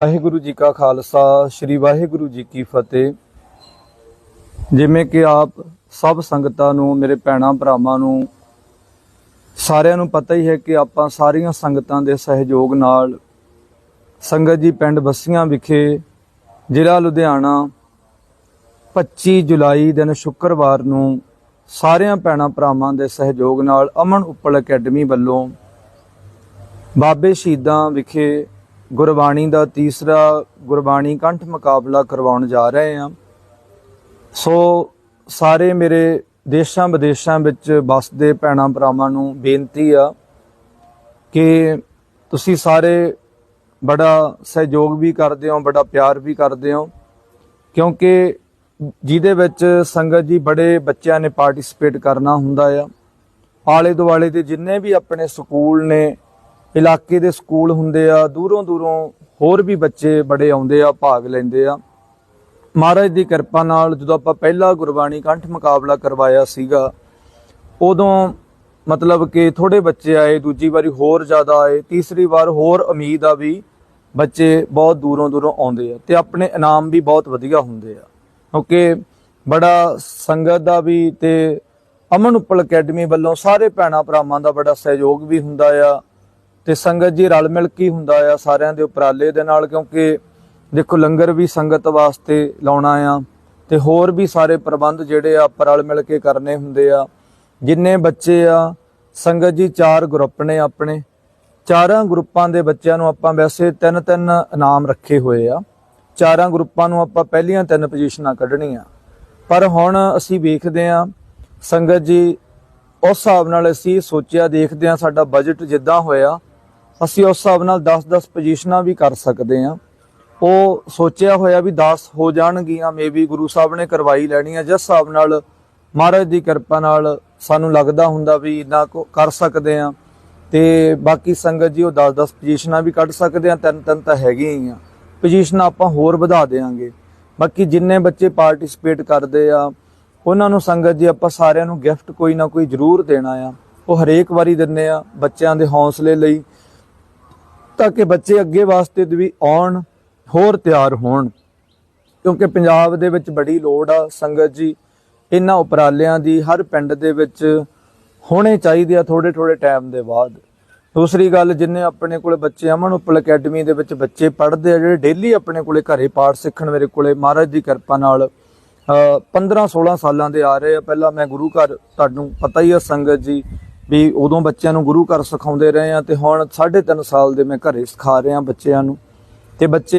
ਵਾਹਿਗੁਰੂ ਜੀ ਕਾ ਖਾਲਸਾ, ਸ੍ਰੀ ਵਾਹਿਗੁਰੂ ਜੀ ਕੀ ਫਤਿਹ। ਜਿਵੇਂ ਕਿ ਆਪ ਸਭ ਸੰਗਤਾਂ ਨੂੰ, ਮੇਰੇ ਭੈਣਾਂ ਭਰਾਵਾਂ ਨੂੰ, ਸਾਰਿਆਂ ਨੂੰ ਪਤਾ ਹੀ ਹੈ ਕਿ ਆਪਾਂ ਸਾਰੀਆਂ ਸੰਗਤਾਂ ਦੇ ਸਹਿਯੋਗ ਨਾਲ ਸੰਗਤ ਜੀ ਪਿੰਡ ਬੱਸੀਆਂ ਵਿਖੇ ਜ਼ਿਲ੍ਹਾ ਲੁਧਿਆਣਾ 25 ਜੁਲਾਈ ਦਿਨ ਸ਼ੁੱਕਰਵਾਰ ਨੂੰ ਸਾਰਿਆਂ ਭੈਣਾਂ ਭਰਾਵਾਂ ਦੇ ਸਹਿਯੋਗ ਨਾਲ ਅਮਨ ਉੱਪਲ ਅਕੈਡਮੀ ਵੱਲੋਂ ਬਾਬੇ ਸ਼ਹੀਦਾਂ ਵਿਖੇ ਗੁਰਬਾਣੀ ਦਾ ਤੀਸਰਾ ਗੁਰਬਾਣੀ ਕੰਠ ਮੁਕਾਬਲਾ ਕਰਵਾਉਣ ਜਾ ਰਹੇ ਹਾਂ। ਸੋ ਸਾਰੇ ਮੇਰੇ ਦੇਸ਼ਾਂ ਵਿਦੇਸ਼ਾਂ ਵਿੱਚ ਵਸਦੇ ਭੈਣਾਂ ਭਰਾਵਾਂ ਨੂੰ ਬੇਨਤੀ ਆ ਕਿ ਤੁਸੀਂ ਸਾਰੇ ਬੜਾ ਸਹਿਯੋਗ ਵੀ ਕਰਦੇ ਹੋ, ਬੜਾ ਪਿਆਰ ਵੀ ਕਰਦੇ ਹੋ, ਕਿਉਂਕਿ ਜਿਹਦੇ ਵਿੱਚ ਸੰਗਤ ਜੀ ਬੜੇ ਬੱਚਿਆਂ ਨੇ ਪਾਰਟਿਸਿਪੇਟ ਕਰਨਾ ਹੁੰਦਾ ਆ। ਆਲੇ ਦੁਆਲੇ ਦੇ ਜਿੰਨੇ ਵੀ ਆਪਣੇ ਸਕੂਲ ਨੇ ਇਲਾਕੇ ਦੇ ਸਕੂਲ ਹੁੰਦੇ ਆ, ਦੂਰੋਂ ਦੂਰੋਂ ਹੋਰ ਵੀ ਬੱਚੇ ਬੜੇ ਆਉਂਦੇ ਆ, ਭਾਗ ਲੈਂਦੇ ਆ। ਮਹਾਰਾਜ ਦੀ ਕਿਰਪਾ ਨਾਲ ਜਦੋਂ ਆਪਾਂ ਪਹਿਲਾ ਗੁਰਬਾਣੀ ਕੰਠ ਮੁਕਾਬਲਾ ਕਰਵਾਇਆ ਸੀਗਾ, ਉਦੋਂ ਮਤਲਬ ਕਿ ਥੋੜੇ ਬੱਚੇ ਆਏ, ਦੂਜੀ ਵਾਰੀ ਹੋਰ ਜ਼ਿਆਦਾ ਆਏ, ਤੀਸਰੀ ਵਾਰ ਹੋਰ ਉਮੀਦ ਆ ਵੀ ਬੱਚੇ ਬਹੁਤ ਦੂਰੋਂ ਦੂਰੋਂ ਆਉਂਦੇ ਆ ਤੇ ਆਪਣੇ ਇਨਾਮ ਵੀ ਬਹੁਤ ਵਧੀਆ ਹੁੰਦੇ ਆ। ਕਿਉਂਕਿ ਬੜਾ ਸੰਗਤ ਦਾ ਵੀ ਤੇ ਅਮਨ ਉੱਪਲ ਅਕੈਡਮੀ ਵੱਲੋਂ ਸਾਰੇ ਭੈਣਾਂ ਭਰਾਵਾਂ ਦਾ ਬੜਾ ਸਹਿਯੋਗ ਵੀ ਹੁੰਦਾ ਆ। ਤੇ ਸੰਗਤ ਜੀ ਰਲ ਮਿਲ ਕੇ ਹੁੰਦਾ ਆ ਸਾਰਿਆਂ ਦੇ ਉਪਰਾਲੇ ਦੇ ਨਾਲ, ਕਿਉਂਕਿ ਦੇਖੋ ਲੰਗਰ ਵੀ ਸੰਗਤ ਵਾਸਤੇ ਲਾਉਣਾ ਆ ਤੇ ਹੋਰ ਵੀ ਸਾਰੇ ਪ੍ਰਬੰਧ ਜਿਹੜੇ ਆ ਆਪਾਂ ਰਲ ਮਿਲ ਕੇ ਕਰਨੇ ਹੁੰਦੇ ਆ। ਜਿੰਨੇ ਬੱਚੇ ਆ, ਸੰਗਤ ਜੀ ਚਾਰ ਗਰੁੱਪ ਨੇ ਆਪਣੇ। ਚਾਰਾਂ ਗਰੁੱਪਾਂ ਦੇ ਬੱਚਿਆਂ ਨੂੰ ਆਪਾਂ ਵੈਸੇ ਤਿੰਨ ਤਿੰਨ ਇਨਾਮ ਰੱਖੇ ਹੋਏ ਆ। ਚਾਰਾਂ ਗਰੁੱਪਾਂ ਨੂੰ ਆਪਾਂ ਪਹਿਲੀਆਂ ਤਿੰਨ ਪੋਜੀਸ਼ਨਾਂ ਕੱਢਣੀਆਂ। ਪਰ ਹੁਣ ਅਸੀਂ ਵੇਖਦੇ ਆ, ਸੰਗਤ ਜੀ ਉਸ ਹਿਸਾਬ ਨਾਲ ਅਸੀਂ ਸੋਚਿਆ, ਦੇਖਦੇ ਆ ਸਾਡਾ ਬਜਟ ਜਿੱਦਾਂ ਹੋਇਆ ਅਸੀਂ ਉਸ ਹਿਸਾਬ ਨਾਲ 10-10 ਪੋਜੀਸ਼ਨਾਂ ਵੀ ਕਰ ਸਕਦੇ ਆ ਉਹ ਸੋਚਿਆ ਹੋਇਆ ਵੀ 10 ਹੋ ਜਾਣਗੀਆਂ ਮੇਬੀ ਗੁਰੂ ਸਾਹਿਬ ਨੇ ਕਰਵਾਈ ਲੈਣੀ ਆ ਜਿਸ ਹਿਸਾਬ ਨਾਲ ਮਹਾਰਾਜ ਦੀ ਕਿਰਪਾ ਨਾਲ ਸਾਨੂੰ ਲੱਗਦਾ ਹੁੰਦਾ ਵੀ ਇੰਨਾ ਕੁ ਕਰ ਸਕਦੇ ਆ ਤੇ ਬਾਕੀ ਸੰਗਤ ਜੀ, ਉਹ 10-10 ਪੋਜੀਸ਼ਨਾਂ ਵੀ ਕੱਢ ਸਕਦੇ ਆ ਤਿੰਨ ਤਿੰਨ ਤਾਂ ਹੈਗੀਆਂ ਹੀ ਆ। ਪੋਜੀਸ਼ਨਾਂ ਆਪਾਂ ਹੋਰ ਵਧਾ ਦੇਾਂਗੇ ਬਾਕੀ ਜਿੰਨੇ ਬੱਚੇ ਪਾਰਟਿਸਿਪੇਟ ਕਰਦੇ ਆ, ਉਹਨਾਂ ਨੂੰ ਸੰਗਤ ਜੀ ਆਪਾਂ ਸਾਰਿਆਂ ਨੂੰ ਗਿਫਟ ਕੋਈ ਨਾ ਕੋਈ ਜ਼ਰੂਰ ਦੇਣਾ ਆ। ਉਹ ਹਰੇਕ ਵਾਰੀ ਦਿੰਨੇ ਆ ਬੱਚਿਆਂ ਦੇ ਹੌਸਲੇ ਲਈ ਤਾਂ ਕਿ ਬੱਚੇ ਅੱਗੇ ਵਾਸਤੇ ਵੀ ਆਉਣ, ਹੋਰ ਤਿਆਰ ਹੋਣ। ਕਿਉਂਕਿ ਪੰਜਾਬ ਦੇ ਵਿੱਚ ਬੜੀ ਲੋੜ ਆ ਸੰਗਤ ਜੀ। ਇਹਨਾਂ ਉਪਰਾਲਿਆਂ ਦੀ ਹਰ ਪਿੰਡ ਦੇ ਵਿੱਚ ਹੋਣੇ ਚਾਹੀਦੇ ਆ ਥੋੜੇ ਥੋੜੇ ਟਾਈਮ ਦੇ ਬਾਅਦ। ਦੂਸਰੀ ਗੱਲ, ਜਿੰਨੇ ਆਪਣੇ ਕੋਲੇ ਬੱਚੇ ਅਮਨ ਉਪਲ ਅਕੈਡਮੀ ਦੇ ਵਿੱਚ ਬੱਚੇ ਪੜ੍ਹਦੇ ਆ, ਜਿਹੜੇ ਡੇਲੀ ਆਪਣੇ ਕੋਲੇ ਘਰੇ ਪਾਠ ਸਿੱਖਣ ਮੇਰੇ ਕੋਲੇ, ਮਹਾਰਾਜ ਦੀ ਕਿਰਪਾ ਨਾਲ 15 16 ਸਾਲਾਂ ਦੇ ਆ ਰਹੇ ਆ। ਪਹਿਲਾਂ ਮੈਂ ਗੁਰੂ ਘਰ, ਤੁਹਾਨੂੰ ਪਤਾ ਹੀ ਆ ਸੰਗਤ ਜੀ ਵੀ ਉਦੋਂ ਬੱਚਿਆਂ ਨੂੰ ਗੁਰੂ ਘਰ ਸਿਖਾਉਂਦੇ ਰਹੇ ਆ ਤੇ ਹੁਣ 3.5 ਸਾਲ ਦੇ ਮੈਂ ਘਰੇ ਸਿਖਾ ਰਿਹਾ ਬੱਚਿਆਂ ਨੂੰ। ਤੇ ਬੱਚੇ